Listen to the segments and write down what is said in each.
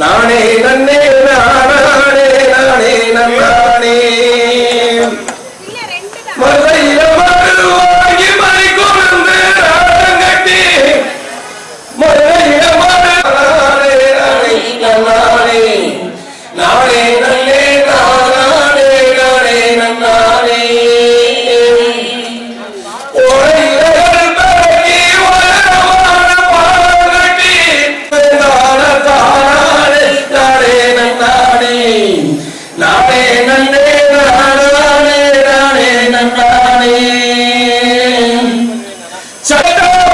நானே நன்னே நானே நானே நன்னானே ¡Chacata!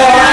Yeah.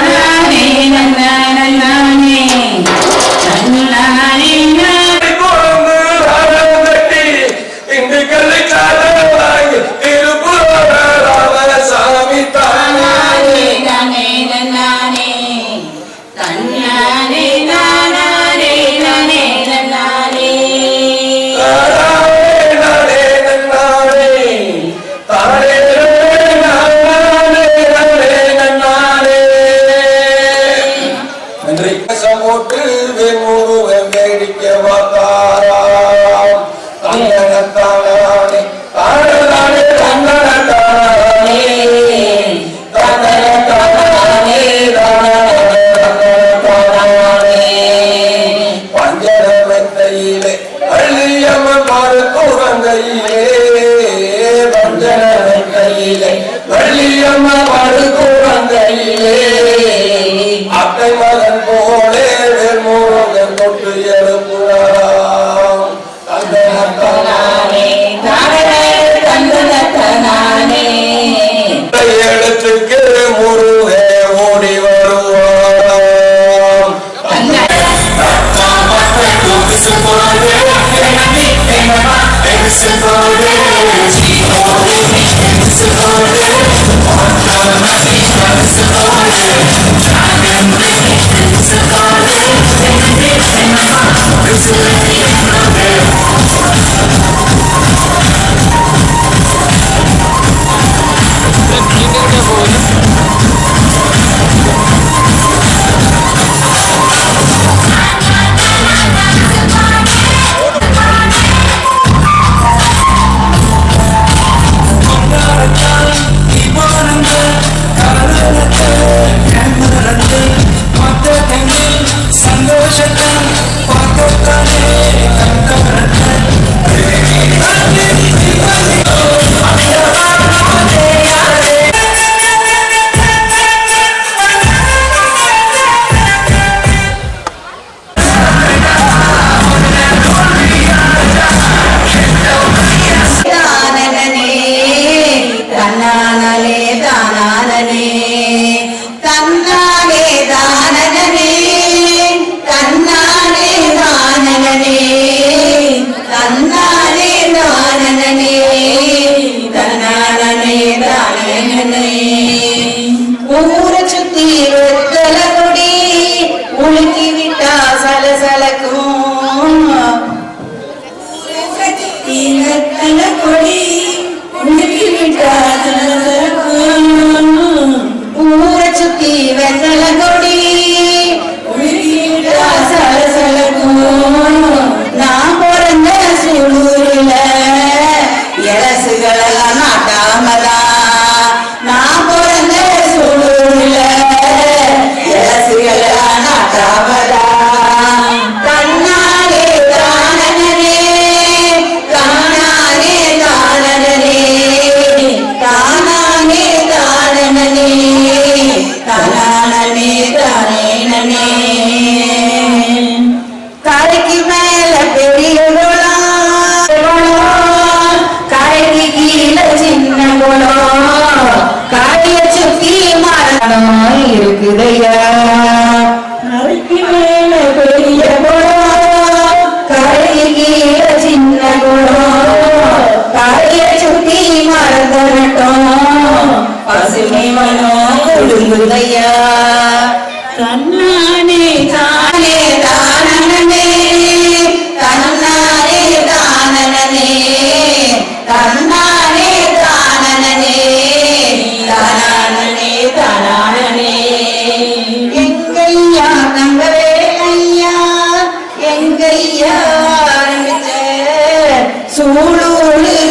சரணமாய் இருக்குதையா?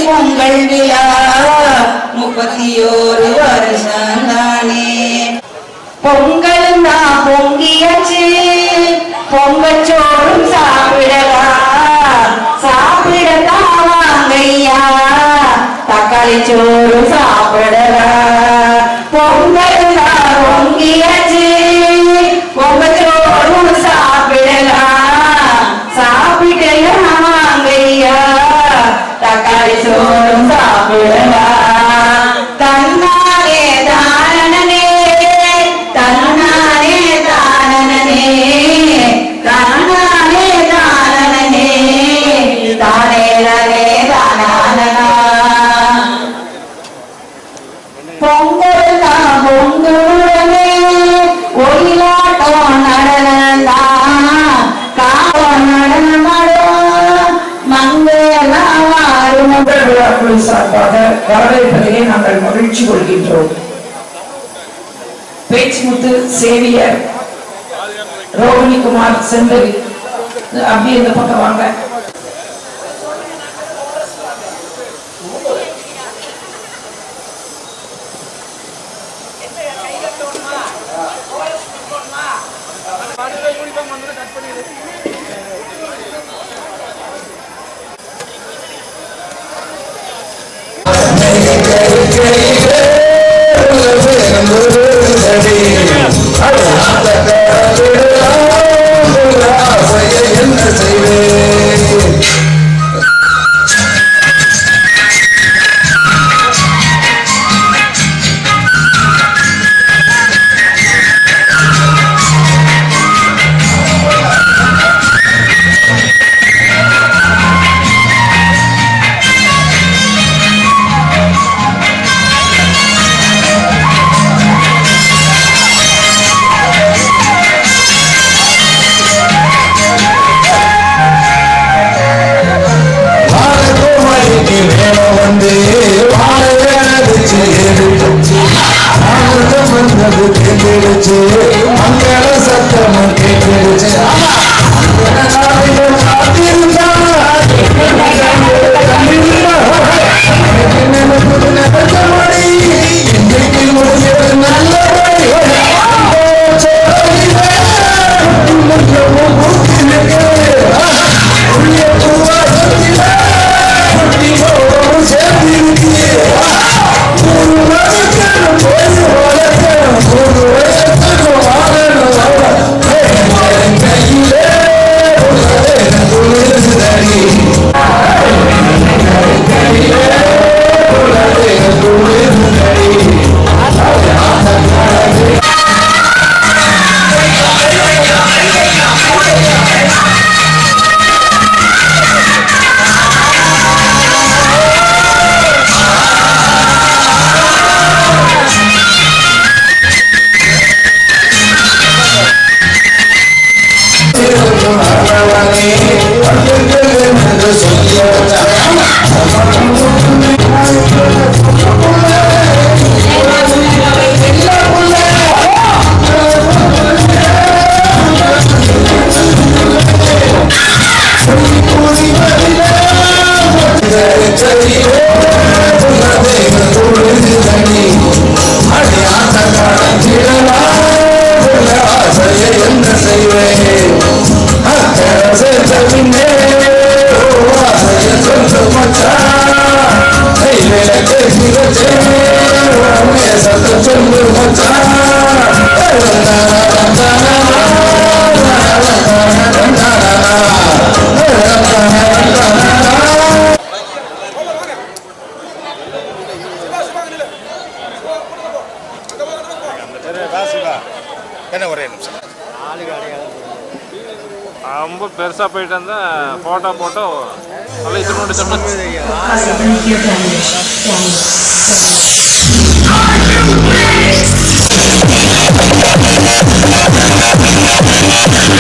உங்கள் விழா. முப்பத்தி ஓரு வருஷம் தானே. பொங்கல் நான் பொங்கியாச்சு பொங்கச்சோறும் சாப்பிடலாம் சாப்பிடலாம் வாங்கையா தக்காளி சோறும் சாப்பிடலாம் பொங்கல் நான் பொங்கியா đại chúng tập nguyện đại cut பண்ணி என்ன ஒரே நிமிஷம் ரொம்ப பெருசாக போயிட்டு இருந்தால் ஃபோட்டோ போட்டோ நல்லா இது பண்ணி Thank you,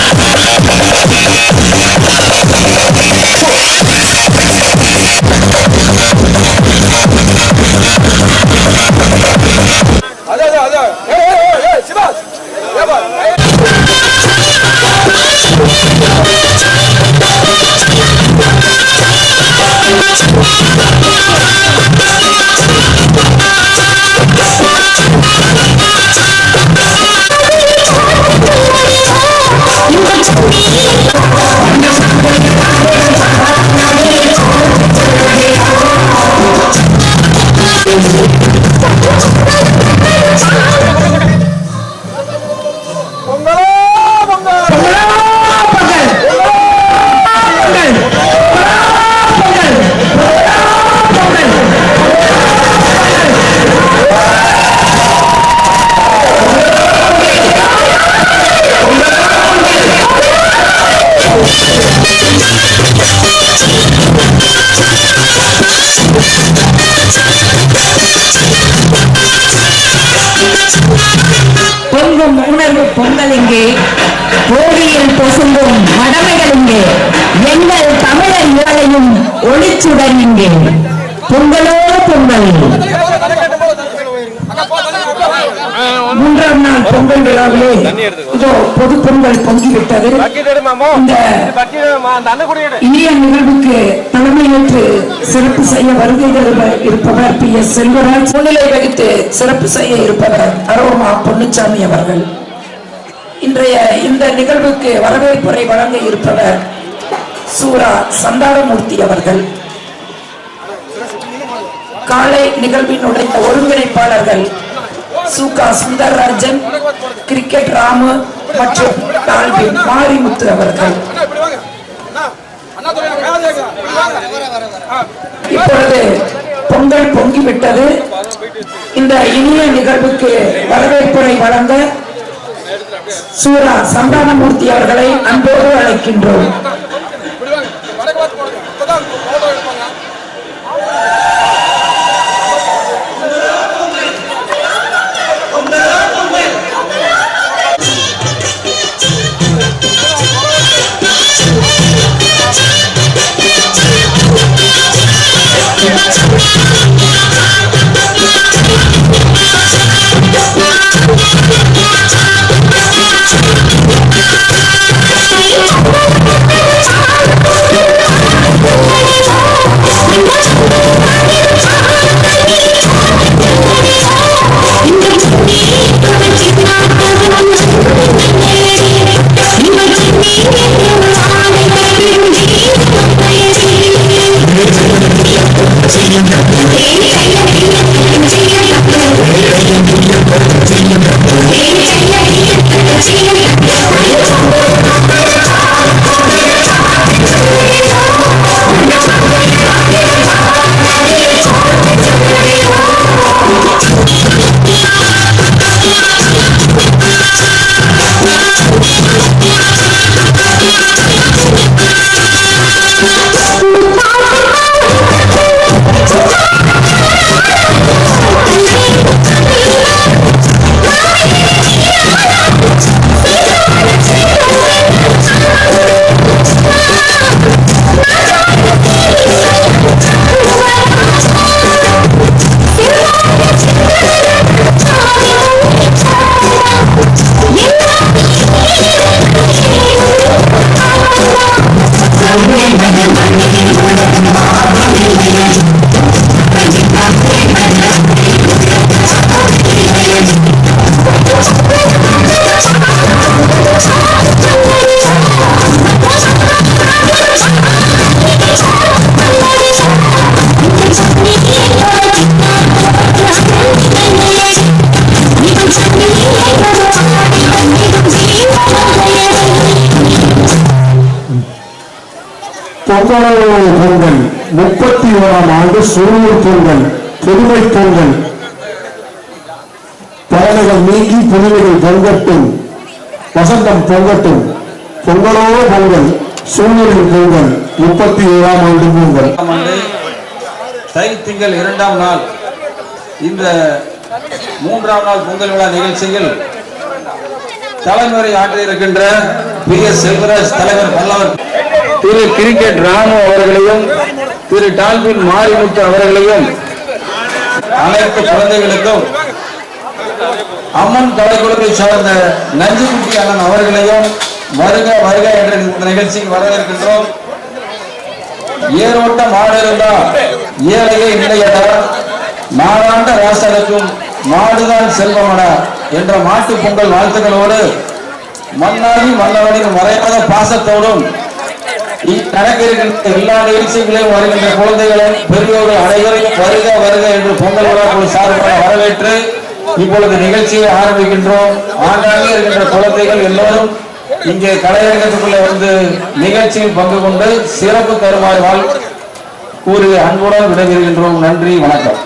ஒளிச்சுடன் இங்கே பொங்கலோ. பொங்கல் மூன்றாம் நாள் பொங்கல் விழாவிலே இதோ பொது பொங்கல் பொங்கிவிட்டது. இந்த இனிய நிகழ்வுக்கு தலைமையேற்று சிறப்பு செய்ய வருகை இருப்பவர் பி எஸ் செல்வராஜ். முன்னிலை வகித்து சிறப்பு செய்ய இருப்பவர் அரோமா பொன்னுச்சாமி அவர்கள். இன்றைய இந்த நிகழ்வுக்கு வரவேற்புரை வழங்க இருப்பவர் சூரா சந்தானமூர்த்தி அவர்கள். காலை நிகழ்வினுடைய ஒருங்கிணைப்பாளர்கள் சுகா சுந்தரராஜன் கிரிக்கெட் ராமு மற்றும் மாரிமுத்து அவர்கள். இப்பொழுது பொங்கல் பொங்கிவிட்டது. இந்த இனிய நிகழ்வுக்கு வரவேற்புரை வழங்க சூரா சந்தானமூர்த்தி அவர்களை அன்போடு அழைக்கின்றோம். Yeah. சூழல் பொங்கல் புதுமை பொங்கல். பழமைகள் நீங்கி புதுமைகள் பொங்கட்டும் வசந்தம் பொங்கட்டும். பொங்கலோ பொங்கல் சூழலில் பொங்கல் முப்பத்தி ஓராம் ஆண்டு பொங்கல். தை திங்கள் இரண்டாம் நாள். இந்த மூன்றாம் நாள் பொங்கல் விழா நிகழ்ச்சியில் தலைமுறை ஆற்றியிருக்கின்ற பி எஸ் செல்வராஜ் தலைவர் பல்லவர். திரு கிரிக்கெட் ராமு அவர்களையும் திரு டால்பின் மாரிமுத்து அவர்களையும் அனைத்து குழந்தைகளுக்கும் அம்மன் கலைக்குழுவை சார்ந்த நஞ்சுக்குட்டி அண்ணன் அவர்களையும் வருக வருக என்ற இந்த நிகழ்ச்சிக்கு வரவேற்கின்றோம் ஏரோட்ட மாடிருந்தா ஏழையே இல்லையடா மாறாண்ட ராசனுக்கும் மாடுதான் செல்வமன என்ற மாட்டு பொங்கல் வாழ்த்துக்களோடு மன்னாடி மன்னவனின் மறையாத பாசத்தோடும் நடக்க இருக்கின்ற எல்லா நிகழ்ச்சிகளையும் வருகின்ற குழந்தைகளும் பெரியோர்கள் அனைவரையும் வருக வருக என்று பொங்கல் விழா குழு சார்பாக வரவேற்று இப்பொழுது நிகழ்ச்சியை ஆரம்பிக்கின்றோம். ஆங்காங்கே இருக்கின்ற குழந்தைகள் எல்லோரும் இங்கே கலையரங்கத்துக்குள்ளே வந்து நிகழ்ச்சியில் பங்கு கொண்டு சிறப்பு தருமாறு வாழ் கூறி அன்புடன் விடைபெறுகின்றோம். நன்றி வணக்கம்.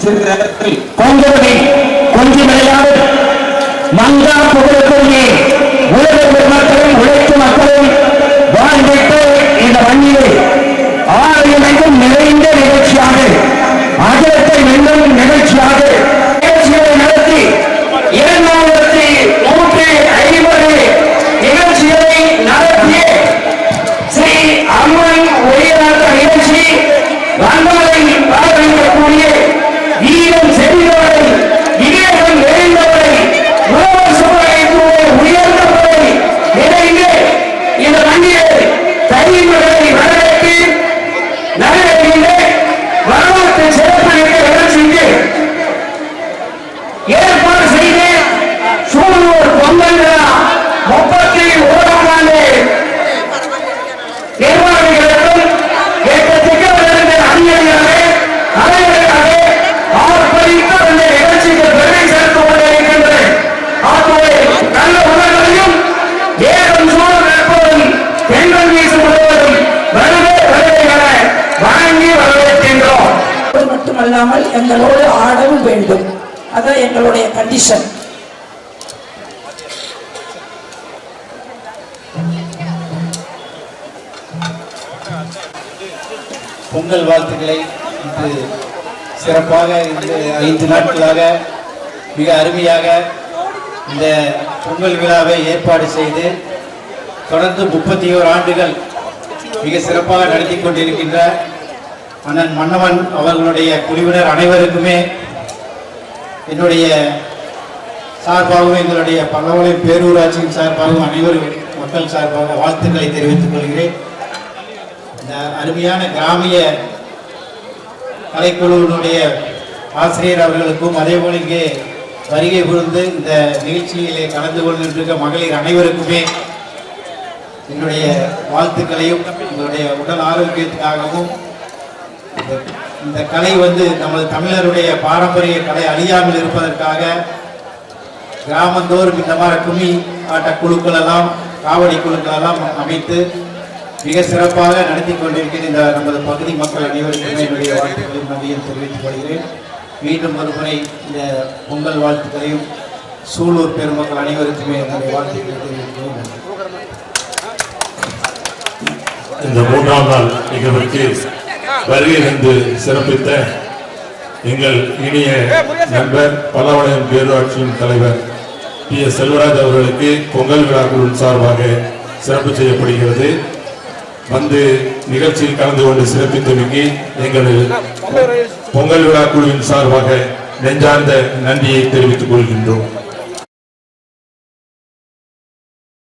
சிறிது நேரத்தில் கொஞ்சமடி கொஞ்சம் விளையாடு மங்கா புகழக்கூடிய உலக பெருமக்களும் உழைக்கும் மக்களும் வாழ்ந்துட்டு இந்த மண்ணிலே ஆலயம் நிறைந்த நிகழ்ச்சியாக அகலத்தை வெல்லும் நிகழ்ச்சியாக நிகழ்ச்சிகளை நடத்தி இரண்டாயிரத்தி நூற்றி ஐம்பது 이런 지역이 나를 피해 மட்டுமல்லாமல் எங்களோடு ஆடவும் வேண்டும். அதான் எங்களுடைய கண்டிஷன் பொங்கல் வாழ்த்துக்களை இன்று சிறப்பாக இந்த ஐந்து நாட்களாக மிக அருமையாக இந்த பொங்கல் விழாவை ஏற்பாடு செய்து தொடர்ந்து முப்பத்தி ஓர் ஆண்டுகள் மிக சிறப்பாக நடத்தி கொண்டிருக்கின்ற மன்னன் மன்னவன் அவர்களுடைய குழுவினர் அனைவருக்குமே என்னுடைய சார்பாகவும் எங்களுடைய பல்லவலை பேரூராட்சியின் சார்பாகவும் அனைவரும் மக்கள் சார்பாக வாழ்த்துக்களை தெரிவித்துக் கொள்கிறேன். இந்த அருமையான கிராமிய கலைக்குழுவினுடைய ஆசிரியர் அவர்களுக்கும் அதே போல இங்கே வருகை புரிந்து இந்த நிகழ்ச்சியிலே கலந்து கொண்டிருக்க மகளிர் அனைவருக்குமே என்னுடைய வாழ்த்துக்களையும் உங்களுடைய உடல் ஆரோக்கியத்துக்காகவும் இந்த- இந்த கலை வந்து நமது தமிழருடைய பாரம்பரிய கலை அழியாமல் இருப்பதற்காக கிராமந்தோறும் இந்த மாதிரி கும்மி ஆட்ட குழுக்கள் எல்லாம் காவடி குழுக்கள் எல்லாம் அமைத்து மிக சிறப்பாக நடத்தி கொண்டிருக்கிற இந்த நமது பகுதி மக்கள் அனைவருக்குமே என்னுடைய வாழ்த்துக்களையும் நன்றியும் தெரிவித்துக் கொள்கிறேன். மீண்டும் ஒருமுறை இந்த பொங்கல் வாழ்த்துக்களையும் சூலூர் பெருமக்கள் அனைவருக்குமே என்னுடைய வாழ்த்துக்களை இந்த மூன்றாம் நாள் நிகழ்வுக்கு வருகை தந்து சிறப்பித்த எங்கள் இனிய நண்பர் பல்லவளையம் பேரூராட்சியின் தலைவர் பி. எஸ். செல்வராஜ் அவர்களுக்கு பொங்கல் விழாக்குழுவின் சார்பாக சிறப்பு செய்யப்படுகிறது. வந்து நிகழ்ச்சியில் கலந்து கொண்டு சிறப்பித்தமைக்கு எங்கள் பொங்கல் விழா குழுவின் சார்பாக நெஞ்சார்ந்த நன்றியை தெரிவித்துக் கொள்கின்றோம்.